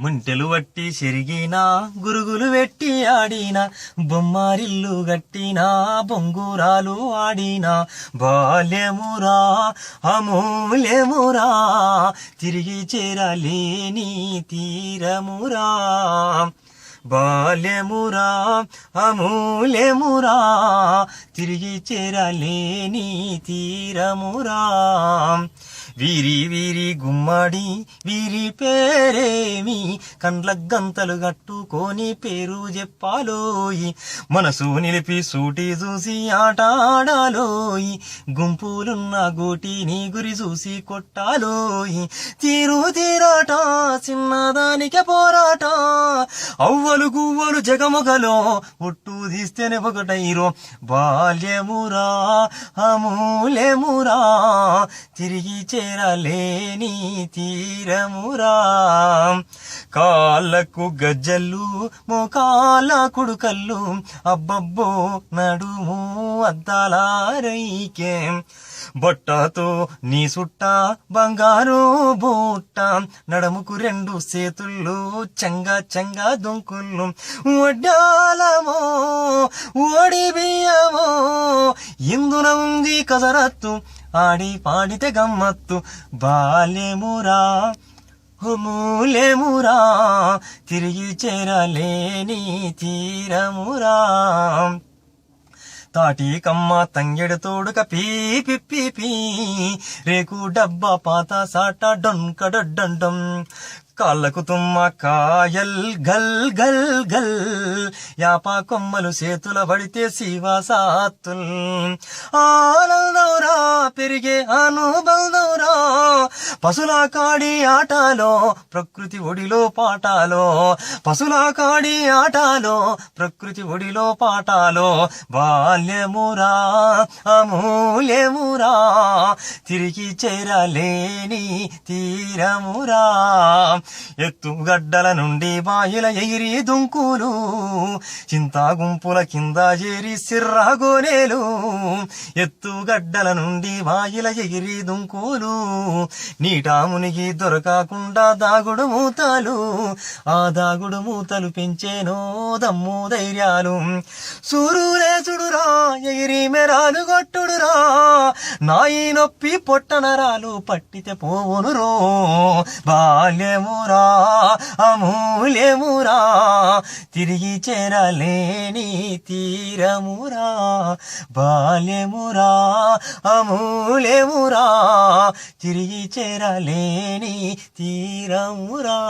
ముంటెలు వట్టి చెరిగినా గురుగులు వెట్టి ఆడినా బొమ్మారిల్లు గట్టినా బొంగురాలు ఆడినా బాల్యమురా అమూల్యమురా తిరిగి చేరలేని తీరమురా. బాల్యమురా అమూల్యమురా తిరిగి చేరలేని తీరమురా. వీరి వీరి గుమ్మడి వీరి పేరేమి కండ్ల గంతలు కట్టుకొని పేరు చెప్పాలోయి. మనసు నిలిపి సూటి చూసి ఆటాడాలోయి. గుంపులున్న గోటిని గురి చూసి కొట్టాలోయి. తీరు తీరాట చిన్నదానికే పోరాట. అవ్వ గువ్వలు జగమగలో ఒట్టు తీస్తేనే ఒకటైరో. బాల్యమురా అమూల్యమురా తిరిగి చేరలేని తీరమురా. కాళ్ళకు గజ్జల్లు మోకాల కుడుకల్లు అబ్బబ్బో నడుము. అద్దాలారైకే బొట్టతో నీ సుట్ట బంగారు బూట్ట నడముకు రెండు చేతుళ్ళు చంగా చంగా దొంకుళ్ళు వడ్డాలమో ఓడి బియ్యమో ఇందున ఉంది కదరత్తు ఆడి పాడితే గమ్మత్తు. బాల్యమురా మూలేమురా తిరిగి చేరలేని తీరమురా. తాటి కమ్మ తంగెడు తోడుక పీ పిప్పి పీ రేకు డబ్బా పాత సాట డొంక డొడ్డం కాళ్ళకు తుమ్మ కాయల్ గల్ గల్ గల్. యాపా కొమ్మలు చేతుల పడితే శివసాత్తుల్. ఆనందవురా పెరిగే అనుబంధవురా పశుల కాడి ఆటలో ప్రకృతి ఒడిలో పాటాలో. పశుల కాడి ఆటలో ప్రకృతి ఒడిలో పాటాలో. బాల్యమురా అమూల్యమురా. తిరిగి చేరలేని తీరమురా. ఎత్తుగడ్డల నుండి బాయిల ఎగిరి దుంకులు. చింతా గుంపుల కింద చేరి సిర్రాగోనేలు ఎత్తుగడ్డల నుండి వాయిల ఎగిరి దుంకులు నీటా మునిగి దొరకకుండా దాగుడు మూతలు. ఆ దాగుడు మూతలు పెంచేనో దమ్ము ధైర్యాలు. సూరులే చుడురా ఎగిరి మెరాలు కొట్టుడురా నాయి నొప్పి పొట్టనరాలు పట్టితే పోవును రో బాల్యమురా అమూల్యమురా. తిరిగి చేరలేని తీరమురా. బాల్యమురా లేవురా తిరిగి చేరలేని తీరమురా.